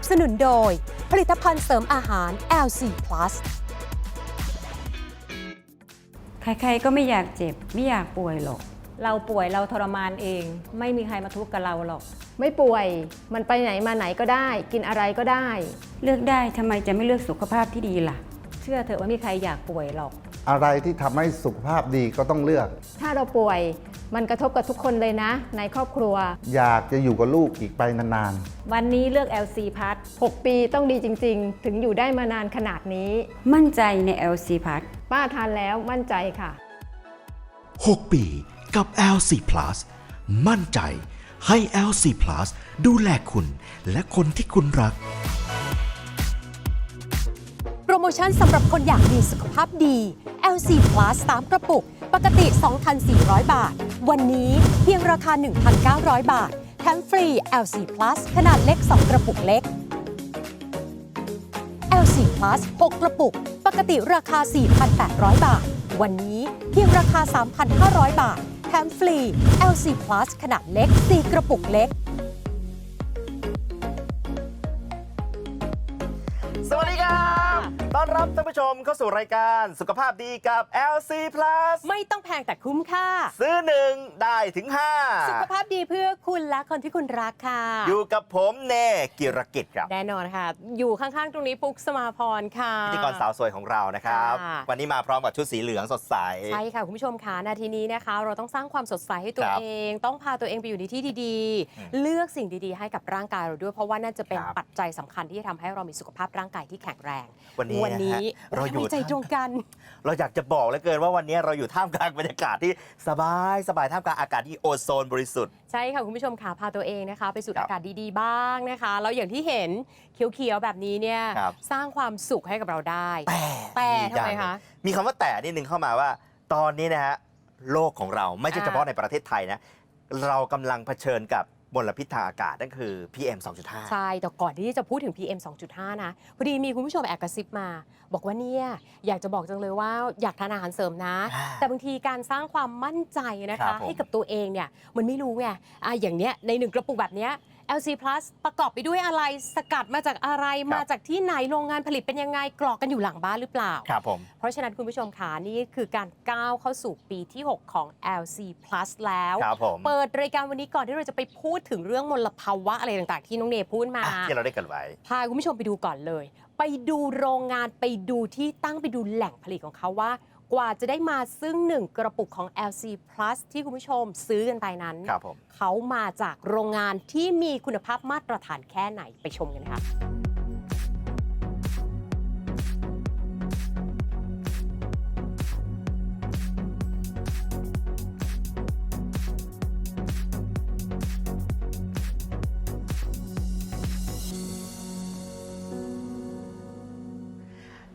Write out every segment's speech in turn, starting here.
บสนุนโดย ผลิตภัณฑ์เสริมอาหาร LC Plus ใครๆก็ไม่อยากเจ็บ ไม่อยากป่วยหรอก เราป่วยเราทรมานเอง ไม่มีใครมาทุกข์กับเราหรอก ไม่ป่วย มันไปไหนมาไหนก็ได้ กินอะไรก็ได้ เลือกได้ทำไมจะไม่เลือกสุขภาพที่ดีล่ะ เชื่อเถอะว่าไม่มีใครอยากป่วยหรอก อะไรที่ทำให้สุขภาพดีก็ต้องเลือก ถ้าเราป่วยมันกระทบกับทุกคนเลยนะ ในครอบครัว อยากจะอยู่กับลูกอีกไปนานวันนี้เลือก LC พัท6ปีต้องดีจริง ๆ ถึงอยู่ได้มานานขนาดนี้ มั่นใจใน LC พัทป้าทานแล้วมั่นใจค่ะ 6 ปีกับ LC Plus มั่นใจให้ LC Plus ดูแลคุณและคนที่คุณรัก โปรโมชั่นสำหรับคนอยากมีสุขภาพดี LC Plus 3 กระปุก ปกติ 2,400 บาท วันนี้เพียงราคา 1,900 บาท แถมฟรี LC Plus ขนาดเล็ก 2 กระปุกเล็ก LC Plus 6 กระปุก ปกติราคา 4,800 บาท วันนี้เพียงราคา 3,500 บาท แถมฟรี LC Plus ขนาดเล็ก 4 กระปุกเล็กสวัสดีครับ ต้อนรับท่านผู้ชมเข้าสู่รายการสุขภาพดีกับ LC Plus ไม่ต้องแพงแต่คุ้มค่า ซื้อหนึ่งได้ถึงสุขภาพดีเพื่อคุณและคนที่คุณรักค่ะ5อยู่กับผมเน่กิรกิจครับ แน่นอนค่ะ อยู่ข้างๆ ตรงนี้ปุ๊กสมาพรค่ะพิธีกรสาวสวยของเรานะครับ ค่ะ วันนี้มาพร้อมกับชุดสีเหลืองสดใส ใช่ค่ะคุณผู้ชมค่ะนาทีนี้นะคะ เราต้องสร้างความสดใสให้ตัวครับเอง ต้องพาตัวเองไปอยู่ในที่ดีอืมๆ เลือกสิ่งดีๆ ให้กับร่างกายเราด้วย เพราะว่านั่นจะเป็นครับ ปัจจัยสำคัญที่จะทำให้เรามีสุขภาพร่างกายที่แข็งแรง วันนี้วันนี้นะฮะเราอยู่ไม่ใจตรงกัน เราอยากจะบอกเหลือเกินว่าวันนี้เราอยู่ท่ามกลางบรรยากาศที่สบายสบายท่ามกลางอากาศที่โอโซนบริสุทธิ์ใช่ค่ะคุณผู้ชมค่ะพาตัวเองนะคะ ไปสูดครับอากาศดีๆบ้างนะคะแล้วอย่างที่เห็นเขียวๆแบบนี้เนี่ยครับสร้างความสุขให้กับเราได้แต่แต่อย่างทำไมคะมีคำว่าแต่นิดนึงเข้ามาว่า ตอนนี้นะฮะโลกของเราไม่ใช่อ่าเฉพาะในประเทศไทยนะเรากำลังเผชิญกับ มลพิษทางอากาศนั่นคือ PM 2.5 ใช่ แต่ก่อนที่จะพูดถึง PM 2.5 นะ พอดีมีคุณผู้ชมแอบกระซิบมา บอกว่าเนี่ย อยากจะบอกจังเลยว่าอยากทานอาหารเสริมนะ อ่าแต่บางทีการสร้างความมั่นใจนะครัคะ บผมให้กับตัวเองเนี่ย มันไม่รู้ไงอะอย่างเนี้ยในหนึ่งกระปุกแบบเนี้ย LC Plus ประกอบไปด้วยอะไรสกัดมาจากอะไรมาจากที่ไหนโรงงานผลิตเป็นยังไงกรอกกันอยู่หลังบ้านหรือเปล่า ครับผม เพราะฉะนั้นคุณผู้ชมค่ะนี่คือการก้าวเข้าสู่ปีที่ 6 ของ LC Plus แล้ว ครับผมเปิดรายการวันนี้ก่อนที่เราจะไปพูดถึงเรื่องมลภาวะอะไรต่างๆ ที่น้องเนยพูดมาอะที่เราได้กันไว้ พาคุณผู้ชมไปดูก่อนเลย ไปดูโรงงานไปดูที่ตั้งไปดูแหล่งผลิตของเขาว่า กว่าจะได้มาซึ่งหนึ่งกระปุกของ LC Plus ที่คุณผู้ชมซื้อกันไปนั้น ครับผม เขามาจากโรงงานที่มีคุณภาพมาตรฐานแค่ไหนไปชมกันค่ะ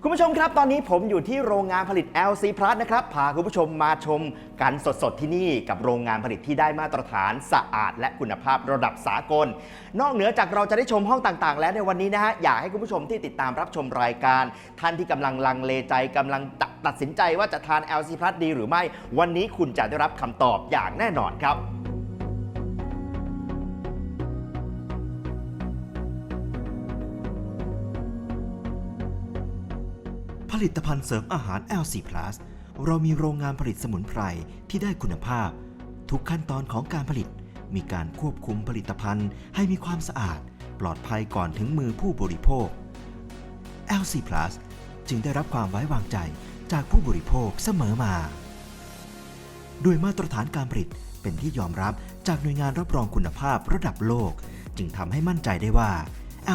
คุณผู้ชมครับ ตอนนี้ผมอยู่ที่โรงงานผลิต LC Plus นะครับ พาคุณผู้ชมมาชมกันสดๆ ที่นี่กับโรงงานผลิตที่ได้มาตรฐานสะอาด และคุณภาพระดับสากล นอกเหนือจากเราจะได้ชมห้องต่างๆ แล้วในวันนี้นะฮะ อยากให้คุณผู้ชมที่ติดตามรับชมรายการ ท่านที่กำลังลังเลใจกำลังตัดสินใจว่าจะทาน LC Plus ดีหรือไม่ วันนี้คุณจะได้รับคำตอบอย่างแน่นอนครับ ลิตภัณฑ์เสริมอาหาร LC Plus เรามีโรงงานผลิตสมุนไพรที่ได้คุณภาพ ทุกขั้นตอนของการผลิต มีการควบคุมผลิตภัณฑ์ให้มีความสะอาด ปลอดภัยก่อนถึงมือผู้บริโภค LC Plus จึงได้รับความไว้วางใจจากผู้บริโภคเสมอมา ด้วยมาตรฐานการผลิตเป็นที่ยอมรับจากหน่วยงานรับรองคุณภาพระดับโลก จึงทำให้มั่นใจได้ว่า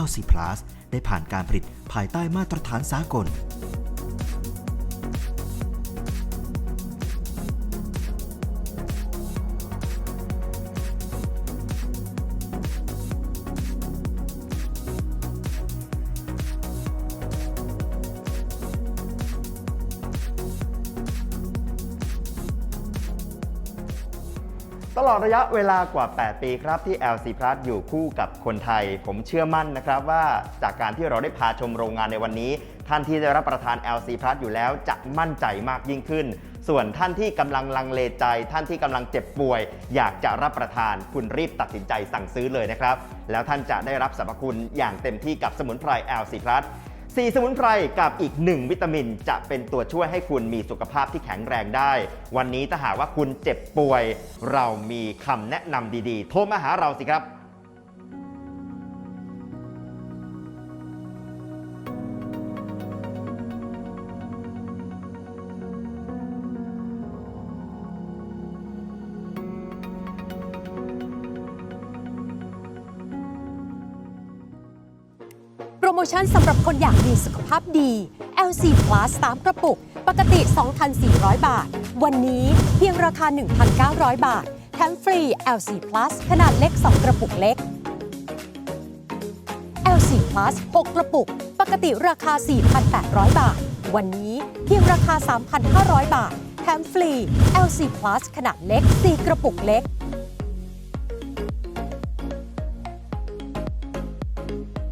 LC Plus ได้ผ่านการผลิตภายใต้มาตรฐานสากล ระยะเวลากว่า 8 ปีครับที่ LC Plus อยู่คู่กับคนไทย ผมเชื่อมั่นนะครับว่าจากการที่เราได้พาชมโรงงานในวันนี้ ท่านที่ได้รับประทาน LC Plus อยู่แล้วจะมั่นใจมากยิ่งขึ้น ส่วนท่านที่กำลังลังเลใจ ท่านที่กำลังเจ็บป่วย อยากจะรับประทานคุณรีบตัดสินใจสั่งซื้อเลยนะครับ แล้วท่านจะได้รับสรรพคุณอย่างเต็มที่กับสมุนไพร LC Plus สี่สมุนไพรกับอีกหนึ่งวิตามิน จะเป็นตัวช่วยให้คุณมีสุขภาพที่แข็งแรงได้ วันนี้ถ้าหากว่าคุณเจ็บป่วย เรามีคำแนะนำดีๆ โทรมาหาเราสิครับ โปรโมชั่นสำหรับคนอยากมีสุขภาพดี LC Plus 3กระปุก ปกติ 2,400 บาท วันนี้เพียงราคา 1,900 บาท แถมฟรี LC Plus ขนาดเล็ก 2 กระปุกเล็ก LC Plus 6 กระปุก ปกติราคา 4,800 บาท วันนี้เพียงราคา 3,500 บาท แถมฟรี LC Plus ขนาดเล็ก 4 กระปุกเล็ก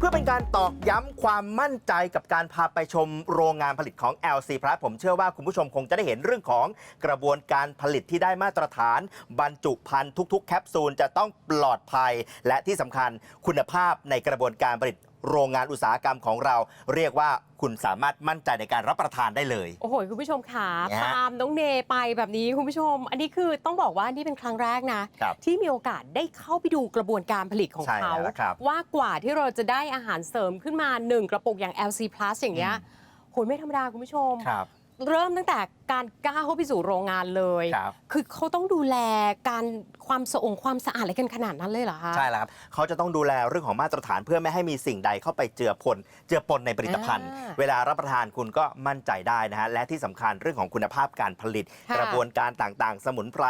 อเป็นการตอกย้ำความมั่นใจกับการพาไปชมโรงงานผลิตของ LC พระผมเชื่อว่าคุณผู้ชมคงจะได้เห็นเรื่องของกระบวนการผลิตที่ได้มาตรฐาน บรรจุภัณฑ์ทุก ๆ แคปซูลจะต้องปลอดภัย และที่สำคัญคุณภาพในกระบวนการผลิต โรงงานอุตสาหกรรมของเรา เรียกว่าคุณสามารถมั่นใจในการรับประทานได้เลย โอ้โห คุณผู้ชมค่ะเนี่ยฮะตามน้องเนไปแบบนี้คุณผู้ชม อันนี้คือต้องบอกว่านี่เป็นครั้งแรกนะ ครับที่มีโอกาสได้เข้าไปดูกระบวนการผลิตของใช่เขา แล้วครับว่ากว่าที่เราจะได้อาหารเสริมขึ้นมา 1 กระปุกอย่าง LC Plus อย่างเงี้ยโหยไม่ธรรมดาคุณผู้ชม ครับ เริ่มตั้งแต่ การก้าวเข้าไปสู่โรงงานเลย ครับ คือเขาต้องดูแลการความสะองความสะอาดอะไรกันขนาดนั้นเลยเหรอคะใช่แล้วครับเขาจะต้องดูแลเรื่องของมาตรฐานเพื่อไม่ให้มีสิ่งใดเข้าไปเจือปนเจือปนในผลิตภัณฑ์ อ่า เวลารับประทานคุณก็มั่นใจได้นะฮะ และที่สำคัญเรื่องของคุณภาพการผลิต ค่ะกระบวนการต่างๆ สมุนไพร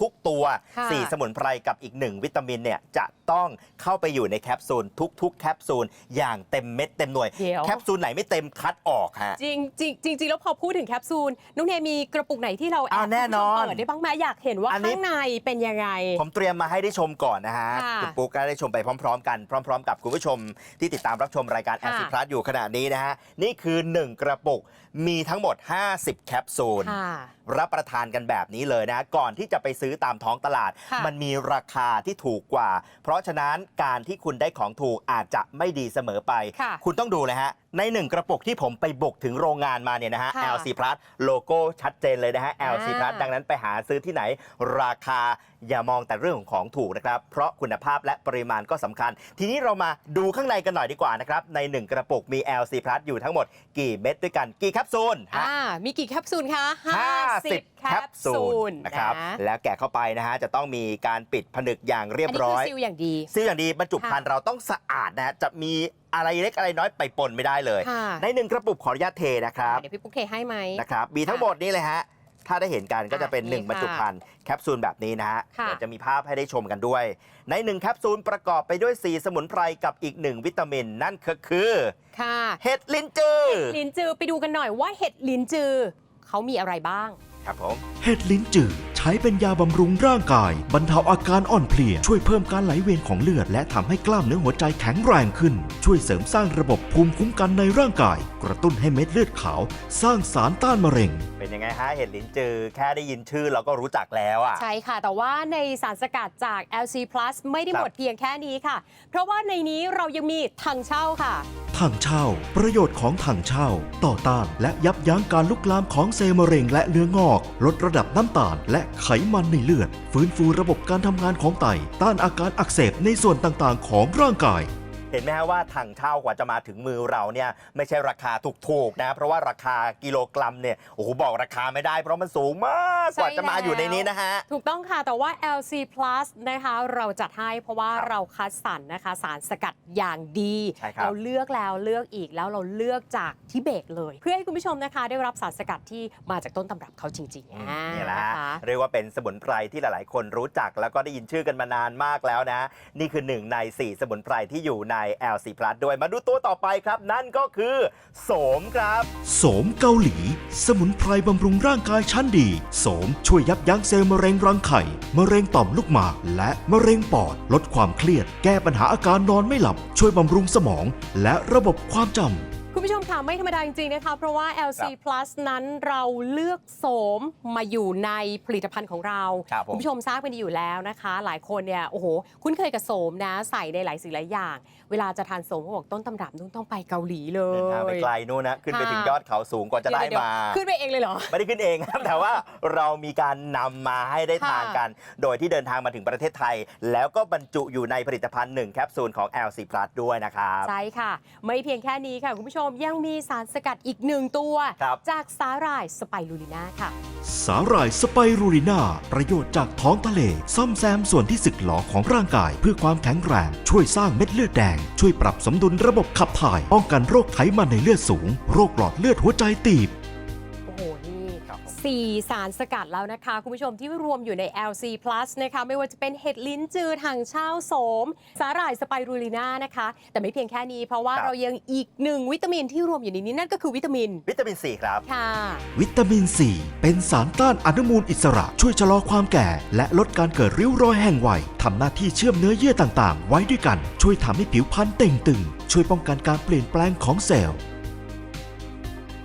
ทุกๆ ตัว ค่ะ 4 สมุนไพรกับอีกหนึ่งวิตามินเนี่ยจะต้องเข้าไปอยู่ในแคปซูลทุก ๆ แคปซูลอย่างเต็มเม็ดเต็มหน่วย เดี๋ยว แคปซูลไหนไม่เต็มคัดออกฮะ จริงจริงจริงจริงแล้วพอพูดถึงแคปซูลน้องเนมีกระปุกไหนที่เราแอบอ้าวแน่นอน เปิดได้บ้างไหมอยากเห็นว่าอันนี้ข้างในเป็นยังไง ผมเตรียมมาให้ได้ชมก่อนนะฮะค่ะคุณปุ๊กก็ได้ชมไปพร้อม ๆ กันพร้อม ๆ กับคุณผู้ชมที่ติดตามรับชมรายการค่ะ LC Plus อยู่ขณะนี้นะฮะ นี่คือ 1 กระปุกมีทั้งหมด 50 แคปซูล ค่ะ รับประทานกันแบบนี้เลยนะ ก่อนที่จะไปซื้อตามท้องตลาด ค่ะมันมีราคาที่ถูกกว่า เพราะฉะนั้นการที่คุณได้ของถูกอาจจะไม่ดีเสมอไปค่ะคุณต้องดูเลยฮะ ในหนึ่งกระปุกที่ผมไปบุกถึงโรงงานมาเนี่ยนะฮะ ค่ะ LC Plus โลโก้ชัดเจนเลยนะฮะ LC อ่า Plus ดังนั้นไปหาซื้อที่ไหน ราคาอย่ามองแต่เรื่องของของถูกนะครับ เพราะคุณภาพและปริมาณก็สำคัญ ทีนี้เรามาดูข้างในกันหน่อยดีกว่านะครับ ใน1กระปุกมี LC Plus อยู่ทั้งหมดกี่เม็ดด้วยกันกี่แคปซูลฮะ อ่ามีกี่แคปซูลคะ50 แคปซูลนะครับนะแล้วแกะเข้าไปนะฮะจะต้องมีการปิดผนึกอย่างเรียบร้อยนนี้คือซีลอย่างดี ซีลอย่างดีบรรจุภัณฑ์เราต้องสะอาดนะฮะจะมี อะไรเล็กอะไรน้อยไปปนไม่ได้เลย ค่ะในหนึ่งกระปุกขออนุญาตเทนะครับเดี๋ยวพี่ปุ๊กเทให้ไหม นะครับ มีทั้งหมดนี้เลยฮะ ถ้าได้เห็นกันก็จะเป็น อะนี่1บรรจุภัณฑ์แคปซูลแบบนี้นะฮะค่ะ เดี๋ยวจะมีภาพให้ได้ชมกันด้วย ใน1แคปซูลประกอบไปด้วย 4 สมุนไพรกับอีก 1 วิตามิน นั่นก็คือค่ะ เห็ดลิ้นจือ ลินจือไปดูกันหน่อยว่าเห็ดลินจือเขามีอะไรบ้าง ครับผม เห็ดลิ้นจืดใช้เป็นยาบำรุงร่างกาย บรรเทาอาการอ่อนเพลีย ช่วยเพิ่มการไหลเวียนของเลือด และทำให้กล้ามเนื้อหัวใจแข็งแรงขึ้น ช่วยเสริมสร้างระบบภูมิคุ้มกันในร่างกาย กระตุ้นให้เม็ดเลือดขาว สร้างสารต้านมะเร็ง เป็นยังไงฮะเห็ดลิ้นจือแค่ได้ยินชื่อเราก็รู้จักแล้วอะ ใช่ค่ะ แต่ว่าในสารสกัดจาก LC Plus ไม่ได้ครับหมดเพียงแค่นี้ค่ะ เพราะว่าในนี้เรายังมีถังเช่าค่ะ ถังเช่า ประโยชน์ของถังเช่า ต่อต้านและยับยั้งการลุกลามของเซลล์มะเร็งและเนื้องอก ลดระดับน้ำตาลและไขมันในเลือด ฟื้นฟูระบบการทำงานของไต ต้านอาการอักเสบในส่วนต่างๆ ของร่างกาย เห็นไหมฮะว่าถังเช่ากว่าจะมาถึงมือเราเนี่ยไม่ใช่ราคาถูกๆนะเพราะว่าราคากิโลกรัมเนี่ยโอ้โหบอกราคาไม่ได้ เพราะมันสูงมากกว่าจะมาอยู่ในนี้นะฮะ ถูกต้องค่ะ แต่ว่า LC Plus นะคะ เราจัดให้เพราะว่าครับเราคัดสรรนะคะ สารสกัดอย่างดี ใช่ครับ เราเลือกแล้วเลือกอีกแล้วเราเลือกจากทิเบตเลย เพื่อให้คุณผู้ชมนะคะ ได้รับสารสกัดที่มาจากต้นตำรับเขาจริงๆอ่านี่แหละฮะนะคะเรียกว่าเป็นสมุนไพรที่หลาย ๆ คนรู้จักแล้วก็ได้ยินชื่อกันมานานมากแล้วนะ นี่คือหนึ่งใน 4 สมุนไพรที่อยู่ใน LC Plus ด้วยมาดูตัวต่อไปครับ นั่นก็คือโสมครับ โสมเกาหลี สมุนไพรบำรุงร่างกายชั้นดี โสมช่วยยับยั้งเซลล์มะเร็งรังไข่มะเร็งต่อมลูกหมากและมะเร็งปอด ลดความเครียด แก้ปัญหาอาการนอนไม่หลับ ช่วยบำรุงสมอง และระบบความจำ คุณผู้ชมค่ะไม่ธรรมดาจริงๆนะคะเพราะว่า LC Plus นั้นเราเลือกโสมมาอยู่ในผลิตภัณฑ์ของเราครับผม ณผู้ชมทราบกันดีอยู่แล้วนะคะ หลายคนเนี่ยโอ้โหคุ้นเคยกับโสมนะใส่ในหลายสิ่งหลายอย่าง เวลาจะทานโสมเขาบอกต้นตำรับนู่นต้องไปเกาหลีเลยเดินทางไปไกลนู่นนะ ขึ้นไปถึงยอดเขาสูงกว่าจะได้เยวมาๆขึ้นไปเองเลยเหรอ ไม่ได้ขึ้นเองครับ แต่ว่าเรามีการนำมาให้ได้ทานกัน โดยที่เดินทางมาถึงประเทศไทย แล้วก็บรรจุอยู่ในผลิตภัณฑ์1แคปซูลของ LC Plus ด้วยนะครับ ใช่ค่ะ ไม่เพียงแค่นี้ค่ะ คุณผู้ชมยังมีสารสกัดอีกหนึ่งตัว ครับ จากสาหร่ายสไปรูลิน่าค่ะ สาหร่ายสไปรูลิน่าประโยชน์จากท้องทะเล ซ่อมแซมส่วนที่สึกหรอของร่างกาย เพื่อความแข็งแรง ช่วยสร้างเม็ดเลือดแดง ช่วยปรับสมดุลระบบขับถ่าย ป้องกันโรคไขมันในเลือดสูง โรคหลอดเลือดหัวใจตีบโอ้โห นี่ครับผมสี่สารสกัดแล้วนะคะ คุณผู้ชมที่รวมอยู่ใน LC Plus นะคะไม่ว่าจะเป็นเห็ดลิ้นจือถังเช่าโสม สาหร่ายสไปรูลิน่านะคะ แต่ไม่เพียงแค่นี้เพราะว่าครับเรายังอีกหนึ่งวิตามินที่รวมอยู่ในนี้นั่นก็คือวิตามิน วิตามิน 4 ครับ ค่ะ วิตามินซีเป็นสารต้านอนุมูลอิสระ ช่วยชะลอความแก่ และลดการเกิดริ้วรอยแห่งวัยทำหน้าที่เชื่อมเนื้อเยื่อต่างๆ ไว้ด้วยกัน ช่วยทำให้ผิวพรรณเต่งตึง ช่วยป้องกันการเปลี่ยนแปลงของเซลล์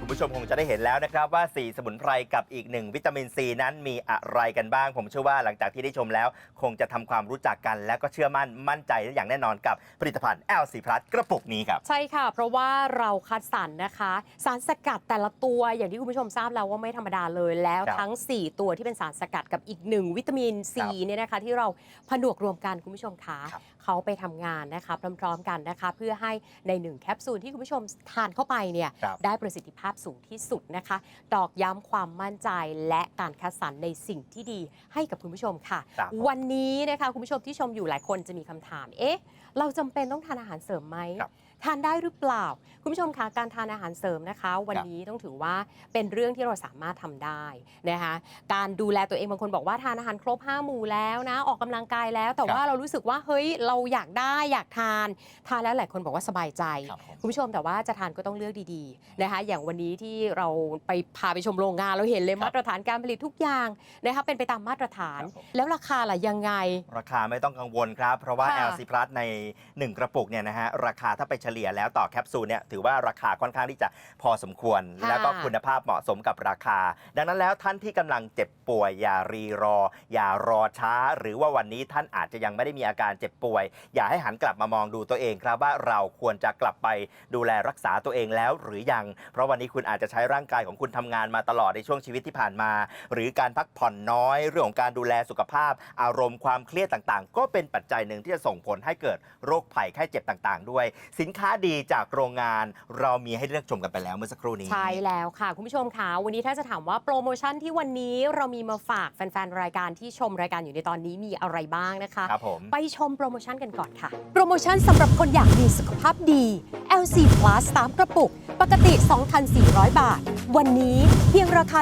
คุณผู้ชมคงจะได้เห็นแล้วนะครับว่า 4 สมุนไพรกับอีกหนึ่งวิตามินซีนั้นมีอะไรกันบ้าง ผมเชื่อว่าหลังจากที่ได้ชมแล้ว คงจะทำความรู้จักกัน และก็เชื่อมั่นมั่นใจอย่างแน่นอนกับผลิตภัณฑ์ LC Plus กระปุกนี้ครับ ใช่ค่ะ เพราะว่าเราคัดสรรนะคะ สารสกัดแต่ละตัวอย่างที่คุณผู้ชมทราบแล้วว่าไม่ธรรมดาเลยแล้วครับทั้ง 4 ตัวที่เป็นสารสกัดกับอีกหนึ่งวิตามินซีเนี่ยนะคะที่เราผนวกรวมกันคุณผู้ชมคะครับ เขาไปทำงานนะคะพร้อมๆกันนะคะเพื่อให้ในหนึ่งแคปซูลที่คุณผู้ชมทานเข้าไปเนี่ยครับได้ประสิทธิภาพสูงที่สุดนะคะตอกย้ำความมั่นใจและการคัดสรรในสิ่งที่ดีให้กับคุณผู้ชมค่ะ ครับผมวันนี้นะคะคุณผู้ชมที่ชมอยู่หลายคนจะมีคำถามเอ๊ะ เราจำเป็นต้องทานอาหารเสริมไหม ครับ ทานได้หรือเปล่า คุณผู้ชมคะการทานอาหารเสริมนะคะ วันนี้ต้องถือว่าเป็นเรื่องที่เราสามารถทำได้นะคะการดูแลตัวเองบางคนบอกว่าทานอาหารครบ 5 หมู่แล้วนะ ออกกำลังกายแล้ว แต่ครับว่าเรารู้สึกว่าเฮ้ยเราอยากได้อยากทานทานแล้วหลายคนบอกว่าสบายใจครับผมคุณผู้ชมแต่ว่าจะทานก็ต้องเลือกดีๆนะคะอย่างวันนี้ที่เราไปพาไปชมโรงงานเราเห็นเลยครับมาตรฐานการผลิตทุกอย่างนะคะเป็นไปตามมาตรฐานครับผมแล้วราคาล่ะยังไง ราคาไม่ต้องกังวลครับ เพราะว่าค่ะ LC Plus ใน 1 กระปุกเนี่ยนะฮะราคาถ้าไปเฉลี่ยแล้วต่อแคปซูลเนี่ยถือว่าราคาค่อนข้างที่จะพอสมควร ค่ะแล้วก็คุณภาพเหมาะสมกับราคา ดังนั้นแล้วท่านที่กำลังเจ็บป่วยอย่ารีรอ อย่ารอช้า หรือว่าวันนี้ท่านอาจจะยังไม่ได้มีอาการเจ็บป่วย อย่าให้หันกลับมามองดูตัวเองครับว่าเราควรจะกลับไปดูแลรักษาตัวเองแล้วหรือยัง เพราะวันนี้คุณอาจจะใช้ร่างกายของคุณทำงานมาตลอดในช่วงชีวิตที่ผ่านมา หรือการพักผ่อนน้อย เรื่องของการดูแลสุขภาพ อารมณ์ความเครียดต่างๆ ก็เป็นปัจจัยหนึ่งที่จะส่งผลให้เกิดโรคภัยไข้เจ็บต่างๆ ด้วยสินค้าดีจากโรงงาน เรามีให้เลือกชมกันไปแล้วเมื่อสักครู่นี้ ใช่แล้วค่ะ คุณผู้ชมค่ะวันนี้ถ้าจะถามว่าโปรโมชั่นที่วันนี้เรามีมาฝากแฟนๆ รายการที่ชมรายการอยู่ในตอนนี้มีอะไรบ้างนะคะ ครับผม ไปชมโปรโมชั่นกันก่อนค่ะ โปรโมชั่นสำหรับคนอยากมีสุขภาพดี LC Plus 3กระปุก ปกติ 2,400 บาท วันนี้เพียงราคา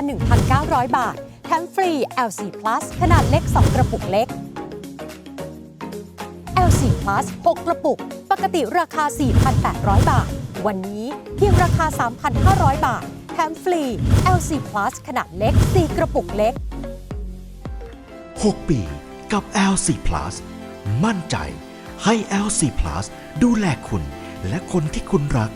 1,900 บาท แถมฟรี LC Plus ขนาดเล็ก 2 กระปุกเล็ก LC Plus 6 กระปุก ปกติราคา 4,800 บาท วันนี้เพียงราคา 3,500 บาท แถมฟรี LC Plus ขนาดเล็ก 4 กระปุกเล็ก 6 ปีกับ LC Plus มั่นใจให้ LC Plus ดูแลคุณและคนที่คุณรัก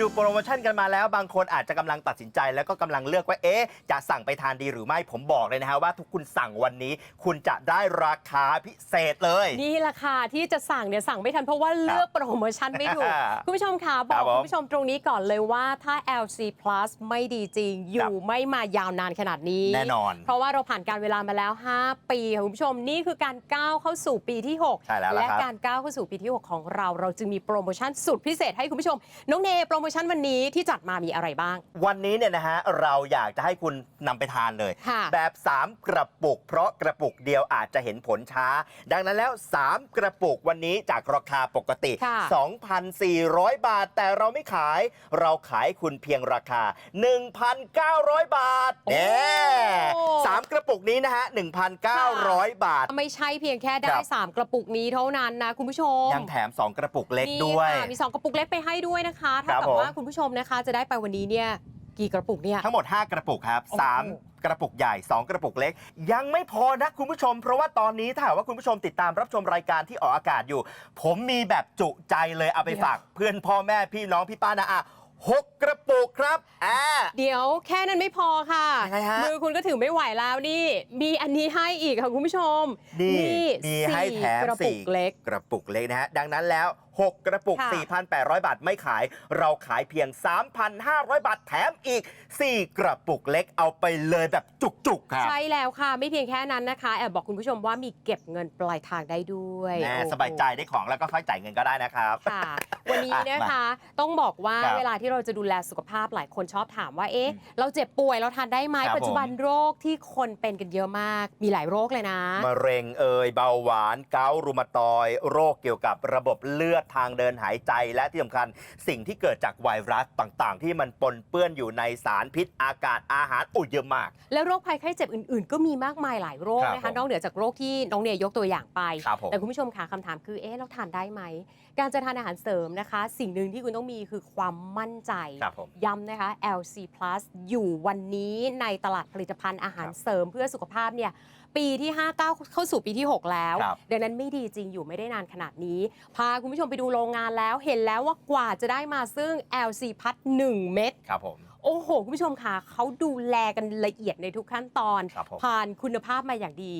ดูโปรโมชั่นกันมาแล้ว บางคนอาจจะกำลังตัดสินใจ แล้วก็กำลังเลือกว่าเอ๊ะจะสั่งไปทานดีหรือไม่ผมบอกเลยนะฮะว่าทุกคุณสั่งวันนี้ คุณจะได้ราคาพิเศษเลย นี่ราคาที่จะสั่งเนี่ยสั่งไม่ทันเพราะว่าเลือกโปรโมชั่นไม่ถูก คุณผู้ชมคะบอครักบผมคุณผู้ชมตรงนี้ก่อนเลยว่าถ้า LC Plus ไม่ดีจริง อยู่ไม่มายาวนานขนาดนี้ แน่นอน เพราะว่าเราผ่านการเวลามาแล้ว 5 ปีค่ะคุณผู้ชมนี่คือการก้าวเข้าสู่ปีที่6ใช่แล้วล่ะและครับการก้าวเข้าสู่ปีที่ 6 ของเรา เราจึงมีโปรโมชั่นสุดพิเศษให้คุณผู้ชมน้องเนโปรโมชั่นวันนี้ที่จัดมามีอะไรบ้าง วันนี้เนี่ยนะฮะเราอยากจะให้คุณนำไปทานเลย ค่ะแบบ 3 กระปุก เพราะกระปุกเดียวอาจจะเห็นผลช้า ดังนั้นแล้ว 3 กระปุกวันนี้จากราคาปกติ ค่ะ 2,400 บาท แต่เราไม่ขาย เราขายคุณเพียงราคา 1,900 บาทเนี่ยสามกระปุกนี้นะฮะ 1,900 บาท ไม่ใช่เพียงแค่ได้ ครับ 3 กระปุกนี้เท่านั้นนะคุณผู้ชมยังแถม 2 กระปุกเล็กนี่ด้วยค่ะมี 2 กระปุกเล็กไปให้ด้วยนะคะ ครัถ้าบกับว่าผมคุณผู้ชมนะคะจะได้ไปวันนี้เนี่ยกี่กระปุกเนี่ย ทั้งหมด 5 กระปุกครับโอ้โห3กระปุกใหญ่ 2 กระปุกเล็ก ยังไม่พอนะคุณผู้ชม เพราะว่าตอนนี้ถ้าหากว่าคุณผู้ชมติดตามรับชมรายการที่ออกอากาศอยู่ ผมมีแบบจุใจเลยเอาไปฝากเพื่อนพ่อแม่พี่น้องพี่ป้านะอะหกกระปุกครับอ่าเดี๋ยวแค่นั้นไม่พอค่ะยังไงฮะมือคุณก็ถือไม่ไหวแล้วนี่ มีอันนี้ให้อีกค่ะคุณผู้ชมนี่มีให้แถมกระปุสี่กเล็ก กระปุกเล็กนะฮะดังนั้นแล้ว 6 กระปุก ค่ะ 4,800 บาทไม่ขาย เราขายเพียง 3,500 บาทแถมอีก 4 กระปุกเล็กเอาไปเลยแบบจุกๆครับ ใช่แล้วค่ะ ไม่เพียงแค่นั้นนะคะ แอบบอกคุณผู้ชมว่ามีเก็บเงินปลายทางได้ด้วยแน่โอ้โหสบายใจได้ของแล้วก็ค่อยจ่ายเงินก็ได้นะครับ ค่ะ วันนี้นะคะ ต้องบอกว่าครับเวลาที่เราจะดูแลสุขภาพหลายคนชอบถามว่า เอ๊ะเราเจ็บป่วยเราทานได้ไหมครับ ปัจจุบันโรคที่คนเป็นกันเยอะมาก มีหลายโรคเลยนะ มะเร็งเอ่ยเบาหวานเกาต์รูมาตอยด์โรคเกี่ยวกับระบบเลือดทางเดินหายใจและที่สำคัญ สิ่งที่เกิดจากไวรัสต่างๆ ที่มันปนเปื้อนอยู่ในสารพิษอากาศอาหารอุ้ยเยอะมาก แล้วโรคภัยไข้เจ็บอื่นๆ ก็มีมากมายหลายโรคครับนะผคะมนอกเหนือจากโรคที่น้องเนยยกตัวอย่างไป ครับผม แต่คุณผู้ชมค่ะคำถามคือเอ๊ะเราทานได้ไหม การจะทานอาหารเสริมนะคะ สิ่งหนึ่งที่คุณต้องมีคือความมั่นใจ ครับผม ย้ำนะคะ LC Plus อยู่วันนี้ในตลาดผลิตภัณฑ์อาหารเสริมเพื่อสุขภาพเนี่ย ปีที่5ก้าวเข้าสู่ปีที่ 6 แล้ว ครับดังนั้นไม่ดีจริงอยู่ไม่ได้นานขนาดนี้ พาคุณผู้ชมไปดูโรงงานแล้วเห็นแล้วว่ากว่าจะได้มาซึ่ง LC Plus 1เม็ด ครับผม โอ้โห คุณผู้ชมค่ะเขาดูแลกันละเอียดในทุกขั้นตอน ครับผม ผ่านคุณภาพมาอย่างดี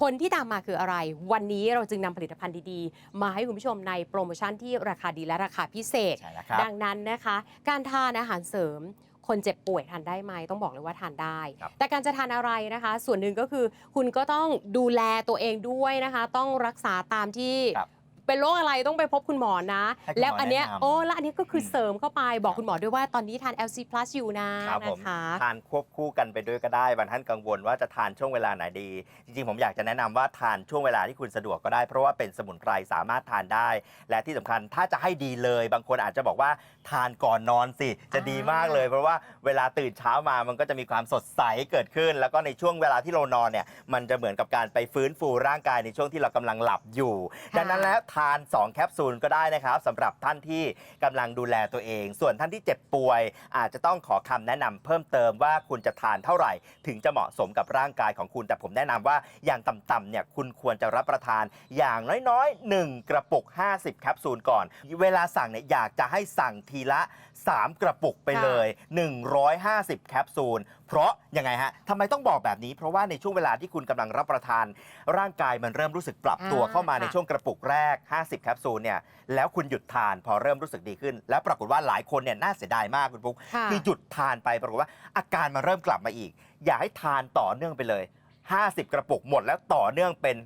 ผลที่ตามมาคืออะไร วันนี้เราจึงนำผลิตภัณฑ์ดีๆ มาให้คุณผู้ชมในโปรโมชั่นที่ราคาดีและราคาพิเศษ ใช่แล้วครับ ดังนั้นนะคะ การทานอาหารเสริม คนเจ็บป่วยทานได้ไหมต้องบอกเลยว่าทานได้ ครับ แต่การจะทานอะไรนะคะ ส่วนหนึ่งก็คือคุณก็ต้องดูแลตัวเองด้วยนะคะ ต้องรักษาตามที่ ครับ เป็นโรคอะไรต้องไปพบคุณหมอนะ ให้คุณหมอแล้วอันเนี้ยแนะนำโอ้แล้วอันนี้ก็คืออมเสริมเข้าไปบอกคุณหมอด้วยว่าตอนนี้ทาน LC Plus อยู่นะครับผมนะคะ ทานควบคู่กันไปด้วยก็ได้บางท่านกังวลว่าจะทานช่วงเวลาไหนดี จริงๆ ผมอยากจะแนะนำว่าทานช่วงเวลาที่คุณสะดวกก็ได้ เพราะว่าเป็นสมุนไพรสามารถทานได้ และที่สำคัญถ้าจะให้ดีเลย บางคนอาจจะบอกว่าทานก่อนนอนสิ จะดีมากเลย เพราะว่าเวลาตื่นเช้ามามันก็จะมีความสดใสเกิดขึ้น แล้วก็ในช่วงเวลาที่เรานอนเนี่ยมันจะเหมือนกับการไปฟื้นฟูร่างกายในช่วงที่เรากำลังหลับอยู่ ดังนั้นแล้วทาน 2 แคปซูลก็ได้นะครับสำหรับท่านที่กำลังดูแลตัวเอง ส่วนท่านที่เจ็บป่วย อาจจะต้องขอคำแนะนำเพิ่มเติมว่าคุณจะทานเท่าไหร่ ถึงจะเหมาะสมกับร่างกายของคุณ แต่ผมแนะนำว่าอย่างต่ำๆเนี่ยคุณควรจะรับประทานอย่างน้อยๆ 1 กระปุก 50 แคปซูลก่อน เวลาสั่งเนี่ยอยากจะให้สั่งทีละ 3 กระปุกไปเลย 150 แคปซูลเพราะยังไงฮะทำไมต้องบอกแบบนี้ เพราะว่าในช่วงเวลาที่คุณกำลังรับประทาน ร่างกายมันเริ่มรู้สึกปรับตัวอ่าเข้ามาในค่ะ ช่วงกระปุกแรก 50 แคปซูลเนี่ยแล้วคุณหยุดทานพอเริ่มรู้สึกดีขึ้น แล้วปรากฏว่าหลายคนเนี่ยน่าเสียดายมากคุณปุ๊ก ค่ะ คือหยุดทานไปปรากฏว่าอาการมันเริ่มกลับมาอีก อย่าให้ทานต่อเนื่องไปเลย 50 กระปุกหมดแล้วต่อเนื่องเป็น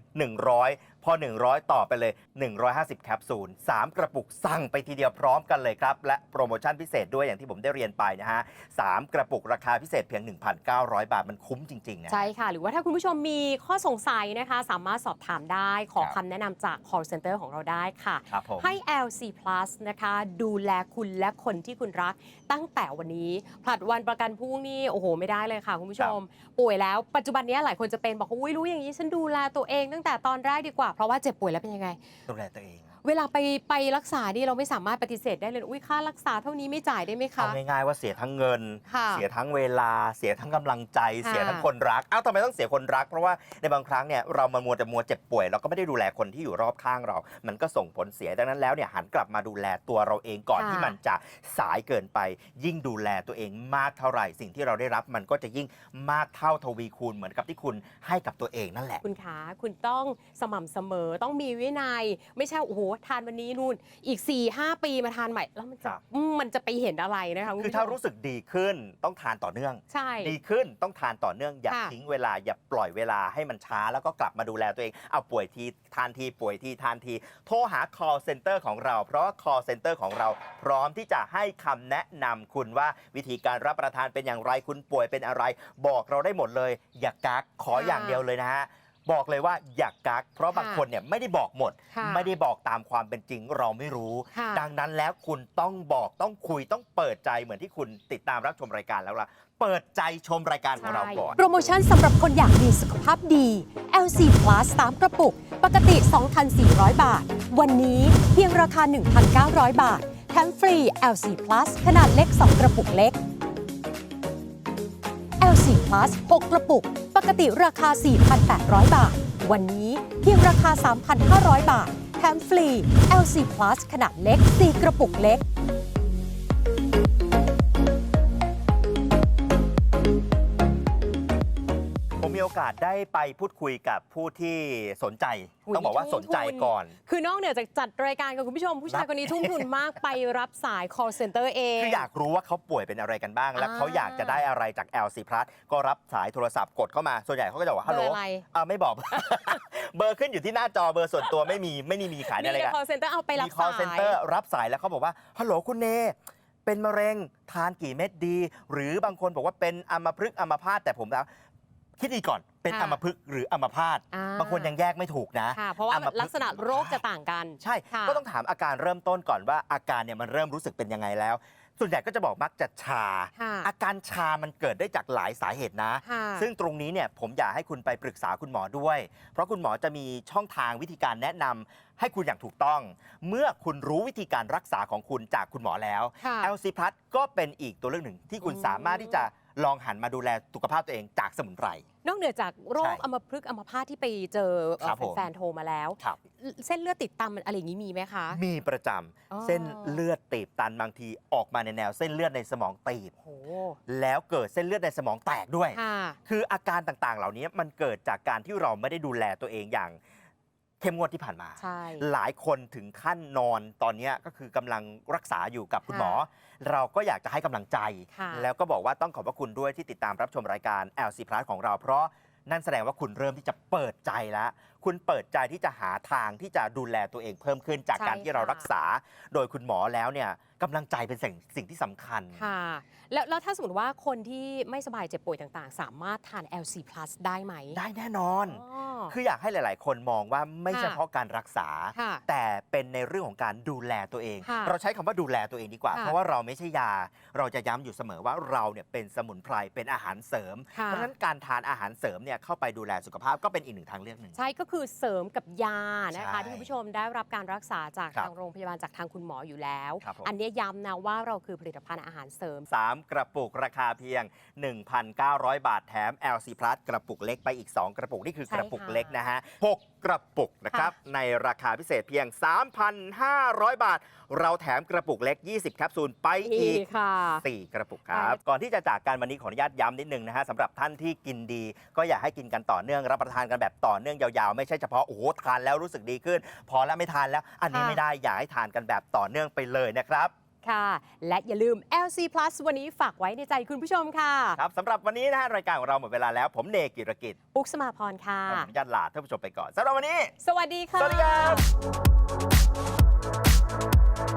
100 พอ 100 ต่อไปเลย 150 แคปซูล 3 กระปุกสั่งไปทีเดียวพร้อมกันเลยครับ และโปรโมชั่นพิเศษด้วยอย่างที่ผมได้เรียนไปนะฮะ3กระปุกราคาพิเศษเพียง 1,900 บาทมันคุ้มจริงๆนะ ใช่ค่ะ หรือว่าถ้าคุณผู้ชมมีข้อสงสัยนะคะ สามารถสอบถามได้ขอครับคำแนะนำจาก call center ของเราได้ค่ะ ครับผม ให้ LC Plus นะคะ ดูแลคุณและคนที่คุณรักตั้งแต่วันนี้ผลัดวันประกันพรุ่งนี่โอ้โห ไม่ได้เลยค่ะ คุณผู้ชม ป่วยแล้วปัจจุบันนี้หลายคนจะเป็นบอกว่าอุ้ยรู้อย่างนี้ฉันดูแลตัวเองตั้งแต่ตอนแรกดีกว่าเพราะว่าเจ็บป่วยแล้วเป็นยังไง ดูแลตัวเอง เวลาไปไปรักษานี่เราไม่สามารถปฏิเสธได้เลย อุ้ยค่ารักษาเท่านี้ไม่จ่ายได้ไหมเอาคะง่ายๆว่าเสียทั้งเงิน ค่ะเสียทั้งเวลา เสียทั้งกำลังใจค่ะเสียทั้งคนรักเอ้าทำไมต้องเสียคนรัก เพราะว่าในบางครั้งเนี่ยเรามามัวแต่มัวเจ็บป่วยเราก็ไม่ได้ดูแลคนที่อยู่รอบข้างเรา มันก็ส่งผลเสียดังนั้นแล้วเนี่ยหันกลับมาดูแลตัวเราเองก่อนค่ะ ที่มันจะสายเกินไป ยิ่งดูแลตัวเองมากเท่าไหร่ สิ่งที่เราได้รับมันก็จะยิ่งมากเท่าทวีคูณเหมือนกับที่คุณให้กับตัวเองนั่นแหละ คุณขาคุณต้องสม่ำเสมอต้องมีวินัย ไม่ใช่โอ้โหทานวันนี้นู่นอีก4 5ปีมาทานใหม่ แล้วมันจะครับ อืมมันจะไปเห็นอะไรนะคะณคือผู้ชม ถ้ารู้สึกดีขึ้นต้องทานต่อเนื่อง ใช่ ดีขึ้นต้องทานต่อเนื่องอย่าค่ะ ทิ้งเวลาอย่าปล่อยเวลาให้มันช้าแล้วก็กลับมาดูแลตัวเอง เอาป่วยทีทานทีป่วยทีทานที โทรหา call center ของเรา เพราะว่า call center ของเรา พร้อมที่จะให้คำแนะนำคุณว่าวิธีการรับประทานเป็นอย่างไรคุณป่วยเป็นอะไร บอกเราได้หมดเลย อย่ากักขออย่างเดียวเลยนะฮะ บอกเลยว่าอย่ากัก เพราะบางคนเนี่ยไม่ได้บอกหมด ค่ะไม่ได้บอกตามความเป็นจริงเราไม่รู้ ค่ะดังนั้นแล้วคุณต้องบอกต้องคุยต้องเปิดใจเหมือนที่คุณติดตามรับชมรายการแล้วล่ะ เปิดใจชมรายการของเราก่อน โปรโมชั่นสำหรับคนอยากมีสุขภาพดี LC Plus 3 กระปุก ปกติ 2,400 บาท วันนี้เพียงราคา 1,900 บาท แถมฟรี LC Plus ขนาดเล็ก 2 กระปุกเล็ก Plus 6 กระปุก ปกติราคา 4,800 บาท วันนี้เพียงราคา 3,500 บาท แถมฟรี LC Plus ขนาดเล็ก 4 กระปุกเล็ก มมีโอกาสได้ไปพูดคุยกับผู้ที่สนใจ อุ๊ยต้องบอกว่าสนใจทุ่มทุนก่อน คือนอกเหนือจากจัดรายการกับคุณผู้ชม ผู้ชายคนนี้ทุ่มทุนมากไปรับสาย call center เอง คืออยากรู้ว่าเขาป่วยเป็นอะไรกันบ้าง และอ่าเขาอยากจะได้อะไรจาก LC Plus ก็รับสายโทรศัพท์กดเข้ามา ส่วนใหญ่เขาก็จะบอกว่าฮัลโหลเบอร์อะไร อ่าไม่บอก เบอร์ขึ้นอยู่ที่หน้าจอเบอร์ส่วนตัวไม่มีไม่มีมีขายในมีอะไรายแต่กัน call center เอาไปรับมี call สาย center รับสายแล้วเขาบอกว่าฮัลโหลคุณเน เป็นมะเร็งทานกี่เม็ดดี หรือบางคนบอกว่าเป็นอัมพฤกษ์อัมพาตแต่ผมแล้ว คิดดีก่อนเป็นค่ะอัมพฤกษ์หรืออัมพาตอ่า บางคนยังแยกไม่ถูกนะค่ะ เพราะว่าอัมพฤษ์ลักษณะโรคจะต่างกัน ใช่ ค่ะก็ต้องถามอาการเริ่มต้นก่อนว่าอาการเนี่ยมันเริ่มรู้สึกเป็นยังไงแล้ว ส่วนใหญ่ก็จะบอกมักจะชา ค่ะอาการชามันเกิดได้จากหลายสาเหตุนะ ค่ะ ซึ่งตรงนี้เนี่ยผมอยากให้คุณไปปรึกษาคุณหมอด้วย เพราะคุณหมอจะมีช่องทางวิธีการแนะนำให้คุณอย่างถูกต้อง เมื่อคุณรู้วิธีการรักษาของคุณจากคุณหมอแล้ว ค่ะ LC Plus ก็เป็นอีกตัวเลือกหนึ่งที่คุณอืม สามารถที่จะ ลองหันมาดูแลสุขภาพตัวเองจากสมุนไพร นอกเหนือจากโรใช่คอัมพฤกษ์อัมพาตที่ไปเจอเอ่อครับผม แฟนๆโทรมาแล้ว ครับ เส้นเลือดติดตามมันอะไรอย่างนี้มีไหมคะ มีประจอ๋อำเส้นเลือดตีบตันบางทีออกมาในแนวเส้นเลือดในสมองตีบ โหแล้วเกิดเส้นเลือดในสมองแตกด้วย ค่ะ คืออาการต่างๆ เหล่านี้มันเกิดจากการที่เราไม่ได้ดูแลตัวเองอย่าง เข้มงวดที่ผ่านมา ใช่ หลายคนถึงขั้นนอนตอนเนี้ยก็คือกำลังรักษาอยู่กับคุณหมอ เราก็อยากจะให้กำลังใจ ค่ะ แล้วก็บอกว่าต้องขอบพระคุณด้วยที่ติดตามรับชมรายการ LC Plus ของเรา เพราะนั่นแสดงว่าคุณเริ่มที่จะเปิดใจแล้ว คุณเปิดใจที่จะหาทางที่จะดูแลตัวเองเพิ่มขึ้นจากการที่เรารักษา โดยคุณหมอแล้วเนี่ยกำลังใจเป็นสิ่งสิ่งที่สำคัญค่ะแล้วแล้วถ้าสมมติว่าคนที่ไม่สบายเจ็บป่วยต่างๆ สามารถทาน LC Plus ได้ไหม ได้แน่นอนอ๋อคืออยากให้หลาย ๆ คนมองว่าไม่ค่ะเฉพาะการรักษาค่ะแต่เป็นในเรื่องของการดูแลตัวเองค่ะเราใช้คำว่าดูแลตัวเองดีกว่าค่ะเพราะว่าเราไม่ใช่ยา เราจะย้ำอยู่เสมอว่าเราเนี่ยเป็นสมุนไพรเป็นอาหารเสริมค่ะเพราะฉะนั้นการทานอาหารเสริมเนี่ยเข้าไปดูแลสุขภาพก็เป็นอีกหนึ่งทางเลือกหนึ่งใช่ก็คือเสริมกับยานะคะ ใช่ที่คุณผู้ชมได้รับการรักษาจากครับทางโรงพยาบาลจากทางคุณหมออยู่แล้ว ครับผม อันเนี้ยย้ำนะว่าเราคือผลิตภัณฑ์อาหารเสริม3กระปุกราคาเพียง 1,900 บาทแถม LC Plus กระปุกเล็กไปอีก 2 กระปุก นี่คือใช่กระปุกค่ะ เล็กนะฮะ 6กระปุกนะครับ ในราคาพิเศษเพียง 3,500 บาท เราแถมกระปุกเล็ก 20แคปซูลไปอีก ค่ะ 4 กระปุกครับ ก่อนที่จะจากกันวันนี้ขออนุญาตย้ำนิดนึงนะฮะสำหรับท่านที่กินดี ก็อยากให้กินกันต่อเนื่องรับประทานกันแบบต่อเนื่องยาวๆ ไม่ใช่เฉพาะโอ้โหทานแล้วรู้สึกดีขึ้น พอแล้วไม่ทานแล้ว อันนี้ค่ะไม่ได้อยากให้ทานกันแบบต่อเนื่องไปเลยนะครับ ค่ะ และอย่าลืม LC Plus วันนี้ฝากไว้ในใจคุณผู้ชมค่ะ ครับสำหรับวันนี้นะฮะรายการของเราหมดเวลาแล้ว ผมเนกิรกิจปุ๊กสมาพรค่ะ ขออนุญาตลาท่านผู้ชมไปก่อนสำหรับวันนี้ สวัสดีค่ะ สวัสดีครับ